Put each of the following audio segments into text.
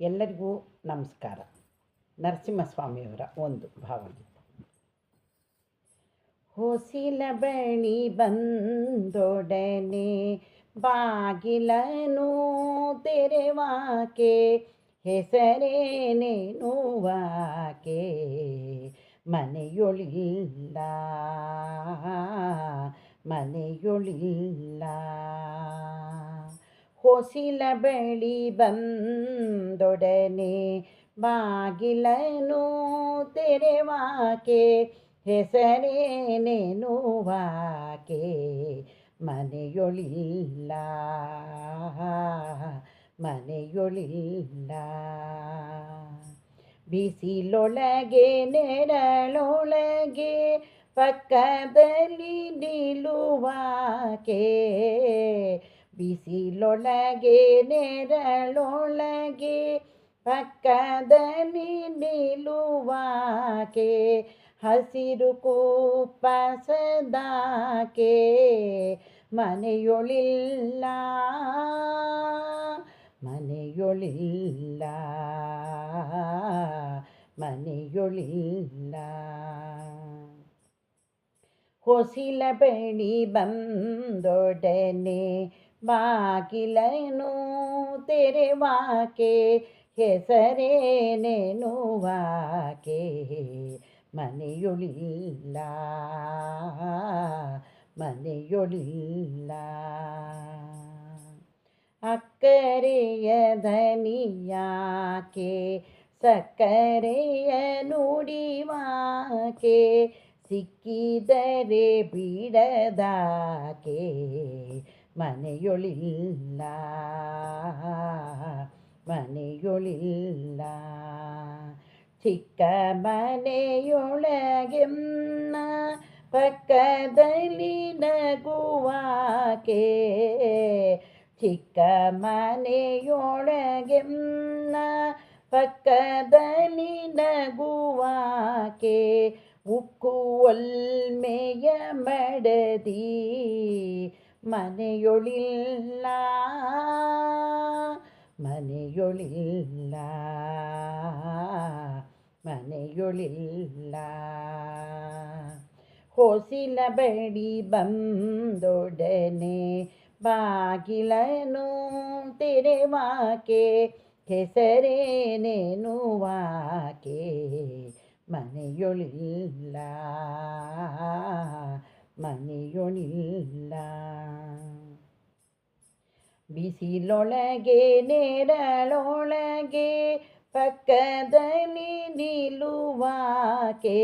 ಎಲ್ಲರಿಗೂ ನಮಸ್ಕಾರ. ನರಸಿಂಹಸ್ವಾಮಿಯವರ ಒಂದು ಭಾವಗೀತೆ. ಹೊಸಿಲ ಬಳಿ ಬಂದೊಡನೆ ಬಾಗಿಲನು ತೆರೆವಾಕೆ ಹೆಸರೇನೇನುವಾಕೆ ಮನೆಯೊಳಿಲ್ಲ ಮನೆಯೊಳಿಲ್ಲ. ಹೊಸಿಲ ಬಳಿ ಬಂದೊಡನೆ ಬಾಗಿಲನು ತೆರೆವಾಕೆ ಹೆಸರೇನೇನುವಾಕೆ ಮನೆಯೊಳಿಲ್ಲ ಮನೆಯೊಳಿಲ್ಲ. ಬಿಸಿಲೊಳಗೆ ನೆರಳೊಳಗೆ ಪಕ್ಕದಲ್ಲಿ ನಿಲ್ಲುವಾಕೆ ಬಿಸಿಲೊಳಗೆ ನೆರಳೊಳಗೆ ಪಕ್ಕದಲ್ಲಿ ನಿಲ್ಲುವಾಕೆ ಹಸಿರು ಕೂಪಸದಾಕೆ ಮನೆಯೊಳಿಲ್ಲ ಮನೆಯೊಳಿಲ್ಲ ಮನೆಯೊಳಿಲ್ಲ. ಹೊಸಿಲ ಬೆಳಿ ಬಂದೊಡನೆ ಬಾಗಿಲನು ತೆರೆವಾಕೆ ಹೆಸರೇನೆನುವಾಕೆ ಮನೆಯೊಳಿಲ್ಲ ಮನೆಯೊಳಿಲ್ಲ. ಅಕ್ಕರೆಯ ಧನಿಯಾಕೆ ಸಕ್ಕರೆಯ ನುಡಿವಾಕೆ ಸಿಕ್ಕಿದರೆ ಬಿಡದಾಕೆ ಮನೆಯೊಳಿಲ್ಲ ಮನೆಯೊಳಿಲ್ಲ ಚಿಕ್ಕ ಮನೆಯೊಳಗೆನ್ನ ಪಕ್ಕದಲ್ಲಿ ನಗುವಾಕೆ ಚಿಕ್ಕ ಮನೆಯೊಳಗೆನ್ನ ಪಕ್ಕದಲ್ಲಿ ನಗುವಾಕೆ ಉಕ್ಕು ಒಲ್ಮೆಯ ಮಡದಿ ಮನೆಯೊಳಿಲ್ಲ. ಮನೆಯೊಳಿಲ್ಲ. ಮನೆಯೊಳಿಲ್ಲ. ಹೊಸಿಲ ಬೆಡಿ ಬಂದೊಡನೆ ಬಾಗಿಲನು ತೆರೆವಾಕೆ ಹೆಸರೇನೇನುವಾಕೆ ಮನೆಯೊಳಿಲ್ಲ. ಮನೆಯೊಳಿಲ್ಲ ಬಿಸಿಲೊಳಗೆ ನೆರಳೊಳಗೆ ಪಕ್ಕದಲ್ಲಿ ನಿಲ್ಲುವಾಕೆ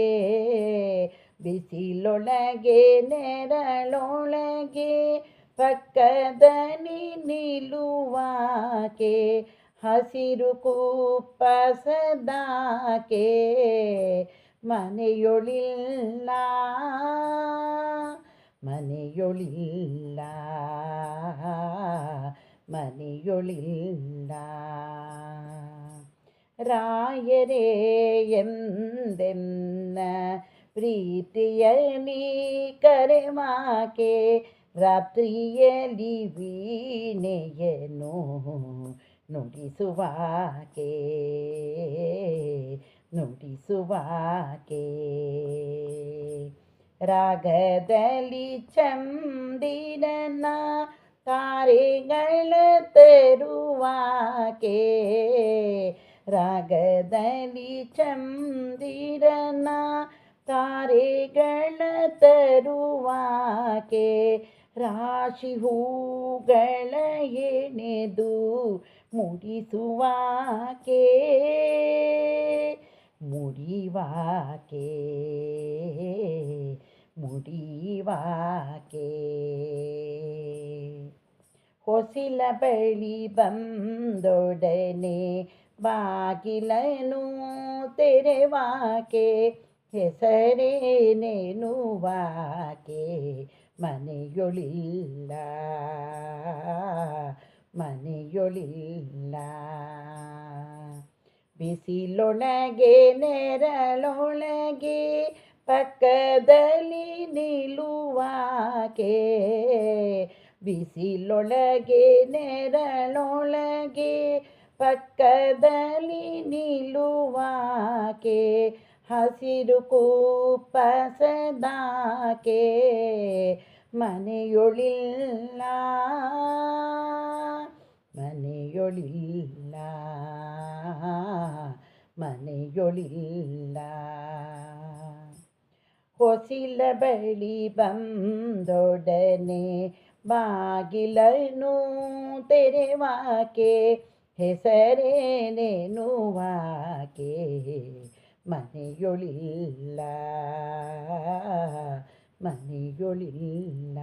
ಬಿಸಿಲೊಳಗೆ ನೆರಳೊಳಗೆ ಪಕ್ಕದಲ್ಲಿ ನಿಲ್ಲುವಾಕೆ ಹಸಿರು ಕೂಪಸದಾಕೆ ಮನೆಯೊಳಿಲ್ಲ ಮನೆಯೊಳಿಲ್ಲ. ಮನೆಯೊಳಿಲ್ಲ. ರಾಯರೇ ಎಂದೆನ್ನ ಪ್ರೀತಿಯ ನೀ ಕರೆ ಮಾಕೆ ರಾತ್ರಿಯಲ್ಲಿ ವೀಣೆಯನು ನುಡಿಸುವಾಕೆ ನುಡಿಸುವಾಕೆ. ರಾಗದಲ್ಲಿ ಚಂದಿರನ ತಾರೆಗಳ ತರುವಾಕೆ ರಾಗದಲ್ಲಿ ಚಂದಿರನ ತಾರೆಗಳ ತರುವಾಕೆ ರಾಶಿ ಹೂಗಳ ಎಣೆದು ಮುಡಿಸುವಾಕೆ ಮುಡಿವಾಕೆ ಮುಡಿವಾಕೆ ಹೊಸಿಲ ಬಳಿ ಬಂದೊಡನೆ ಬಾಗಿಲನು ತೆರೆವಾಕೆ. ಹೆಸರೇನೇನುವಾಕೆ ಮನೆಯೊಳಿಲ್ಲ. ಮನೆಯೊಳಿಲ್ಲ. ಬಿಸಿಲೊಳಗೆ ನೆರಳೊಳಗೆ ಪಕ್ಕದಲ್ಲಿ ನಿಲ್ಲುವಾಕೆ ಬಿಸಿಲೊಳಗೆ ನೆರಳೊಳಗೆ ಪಕ್ಕದಲ್ಲಿ ನಿಲ್ಲುವಾಕೆ ಹಸಿರು ಕೂಪಸದಾಕೆ ಮನೆಯೊಳಿಲ್ಲ ಮನೆಯೊಳಿಲ್ಲ ಮನೆಯೊಳಿಲ್ಲ ಹೊಸಿಲ ಬಳಿ ಬಂದೊಡನೆ ಬಾಗಿಲನು ತೆರೆವಾಕೆ ಹೆಸರೇನೇನುವಾಕೆ ಮನೆಯೊಳಿಲ್ಲ ಮನೆಯೊಳಿಲ್ಲ